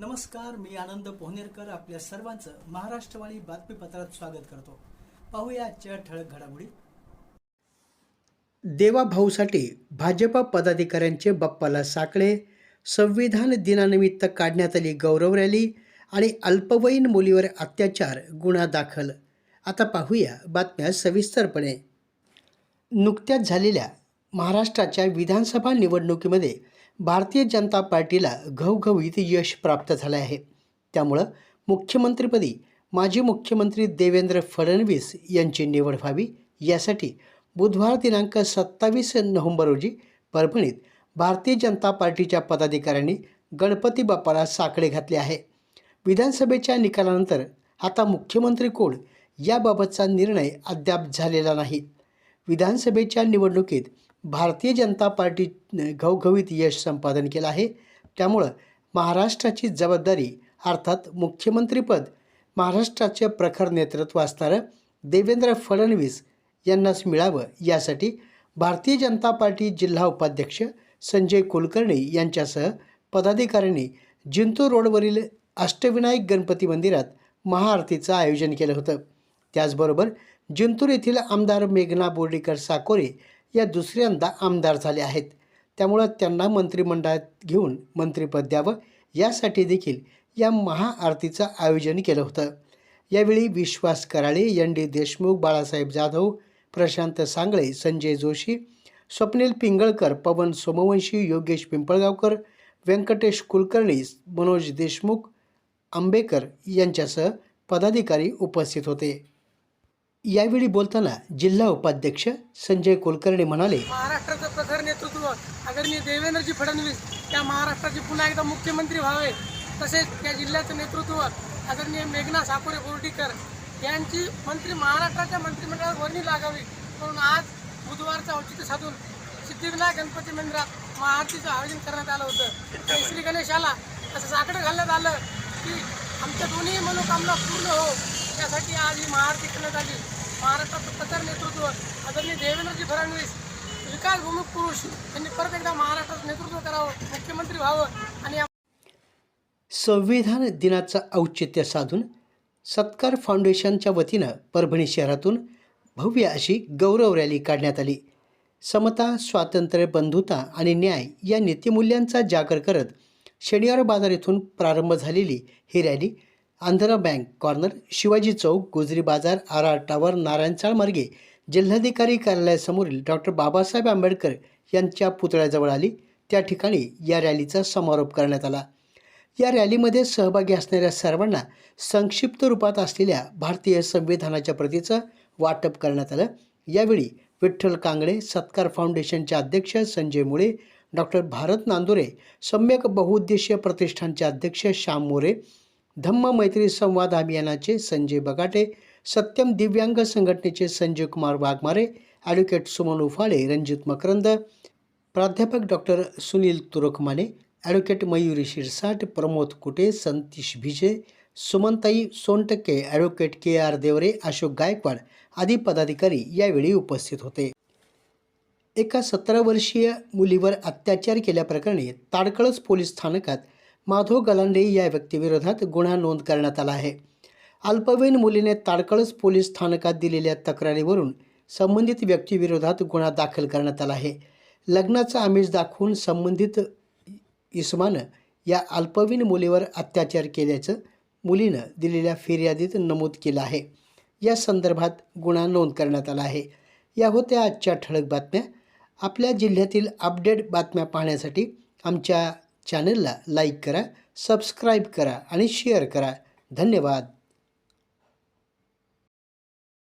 नमस्कार मी आनंद पोहनेरकर आपल्या सर्वांचं महाराष्ट्रवाणी बातमीपत्रात स्वागत करतो. पाहूया आजच्या ठळक घडामोडी. देवाभाऊसाठी भाजपा पदाधिकाऱ्यांचे बाप्पाला साकळे संविधान दिनानिमित्त काढण्यात आली गौरव रॅली आणि अल्पवयीन मुलीवर अत्याचार गुन्हा दाखल. आता पाहूया बातम्या सविस्तरपणे. नुकत्याच झालेल्या महाराष्ट्राच्या विधानसभा निवडणुकीमध्ये भारतीय जनता पार्टीला घवघवीत यश प्राप्त झालं आहे. त्यामुळं मुख्यमंत्रीपदी माजी मुख्यमंत्री देवेंद्र फडणवीस यांची निवड व्हावी यासाठी बुधवार दिनांक सत्तावीस नोव्हेंबर रोजी परभणीत भारतीय जनता पार्टीच्या पदाधिकाऱ्यांनी गणपती बाप्पाला साकडे घातले आहे. विधानसभेच्या निकालानंतर आता मुख्यमंत्री कोण याबाबतचा निर्णय अद्याप झालेला नाही. विधानसभेच्या निवडणुकीत भारतीय जनता पार्टी घवघवीत यश संपादन केलं आहे. त्यामुळं महाराष्ट्राची जबाबदारी अर्थात मुख्यमंत्रीपद महाराष्ट्राचे प्रखर नेतृत्व असणारं देवेंद्र फडणवीस यांनाच मिळावं यासाठी भारतीय जनता पार्टी जिल्हा उपाध्यक्ष संजय कुलकर्णी यांच्यासह पदाधिकाऱ्यांनी जिंतूर रोडवरील अष्टविनायक गणपती मंदिरात महाआरतीचं आयोजन केलं होतं. त्याचबरोबर जिंतूर येथील आमदार मेघना बोर्डीकर साकोरे या दुसऱ्यांदा आमदार झाले आहेत. त्यामुळं त्यांना मंत्रिमंडळात घेऊन मंत्रिपद द्यावं यासाठी देखील या महाआरतीचं आयोजन केलं होतं. यावेळी विश्वास कराळे एन डी देशमुख बाळासाहेब जाधव प्रशांत सांगळे संजय जोशी स्वप्नील पिंगळकर पवन सोमवंशी योगेश पिंपळगावकर व्यंकटेश कुलकर्णी मनोज देशमुख आंबेकर यांच्यासह पदाधिकारी उपस्थित होते. यावेळी बोलताना जिल्हा उपाध्यक्ष संजय कुलकर्णी म्हणाले महाराष्ट्राचं प्रखर नेतृत्व आदरणीय देवेंद्रजी फडणवीस त्या महाराष्ट्राचे पुन्हा एकदा मुख्यमंत्री व्हावे. तसेच त्या जिल्ह्याचं नेतृत्व आदरणीय मेघना साकोरे बोर्डीकर यांची मंत्री महाराष्ट्राच्या मंत्रिमंडळात वर्णी लागावी. म्हणून आज बुधवारचं औचित्य साधून सिद्धिविनायक गणपती मंदिरात महाआरतीचं आयोजन करण्यात आलं होतं. श्री गणेशाला असं साकडं घालण्यात आलं की आमच्या दोन्ही मनोकामना पूर्ण हो. त्यासाठी आज ही महाआरती करण्यात आली. महाराष्ट्राचं प्रचार नेतृत्व आदरणीय देवेंद्रजी फडणवीस विकास भूमिक पुरुष यांनी परत एकदा महाराष्ट्राचं नेतृत्व करावं मुख्यमंत्री व्हावं आणि संविधान दिनाचं औचित्य साधून सत्कार फाउंडेशनच्या वतीनं परभणी शहरातून भव्य अशी गौरव रॅली काढण्यात आली. समता स्वातंत्र्य बंधुता आणि न्याय या नीतिमूल्यांचा जागर करत शनिवार बाजार येथून प्रारंभ झालेली ही rally Andhra bank corner Shivaji Chowk Gujari Bazar R tower नारायणचाळ मार्गे. जिल्हाधिकारी कार्यालयासमोरील डॉक्टर बाबासाहेब आंबेडकर यांच्या पुतळ्याजवळ आली. त्या ठिकाणी या रॅलीचा समारोप करण्यात आला. या रॅलीमध्ये सहभागी असणाऱ्या सर्वांना संक्षिप्त रूपात असलेल्या भारतीय संविधानाच्या प्रतीचं वाटप करण्यात आलं. यावेळी विठ्ठल कांगडे सत्कार फाउंडेशनचे अध्यक्ष संजय मुळे डॉक्टर भारत नांदुरे सम्यक बहुउद्देशीय प्रतिष्ठानचे अध्यक्ष श्याम मोरे धम्म मैत्री संवाद अभियानाचे संजय बगाटे सत्यम दिव्यांग संघटनेचे संजय कुमार वाघमारे ॲडव्होकेट सुमन उफाळे रणजित मकरंद प्राध्यापक doctor Sunil Turkmane advocate Mayuri Shirsat Pramod Kute Santish Bhije Sumantai Sontakke advocate K R Deore Ashok Gaikwad आदी पदाधिकारी यावेळी उपस्थित होते. एका सतरा वर्षीय मुलीवर अत्याचार केल्याप्रकरणी ताडकळस पोलीस स्थानकात माधव गलांडे या व्यक्तीविरोधात गुन्हा नोंद करण्यात आला आहे. अल्पवयीन मुलीने ताडकळस पोलीस स्थानकात दिलेल्या तक्रारीवरून संबंधित व्यक्तीविरोधात गुन्हा दाखल करण्यात आला आहे. लग्नाचा आमिष दाखवून संबंधित इसमानं या अल्पवयीन मुलीवर अत्याचार केल्याचं मुलीनं दिलेल्या फिर्यादीत नमूद केलं आहे. या संदर्भात गुन्हा नोंद करण्यात आला आहे. या होत्या आजच्या ठळक बातम्या. आपल्या जिल्ह्यातील अपडेट बातम्या पाहण्यासाठी आमच्या चॅनलला लाईक करा सबस्क्राईब करा आणि शेअर करा. धन्यवाद.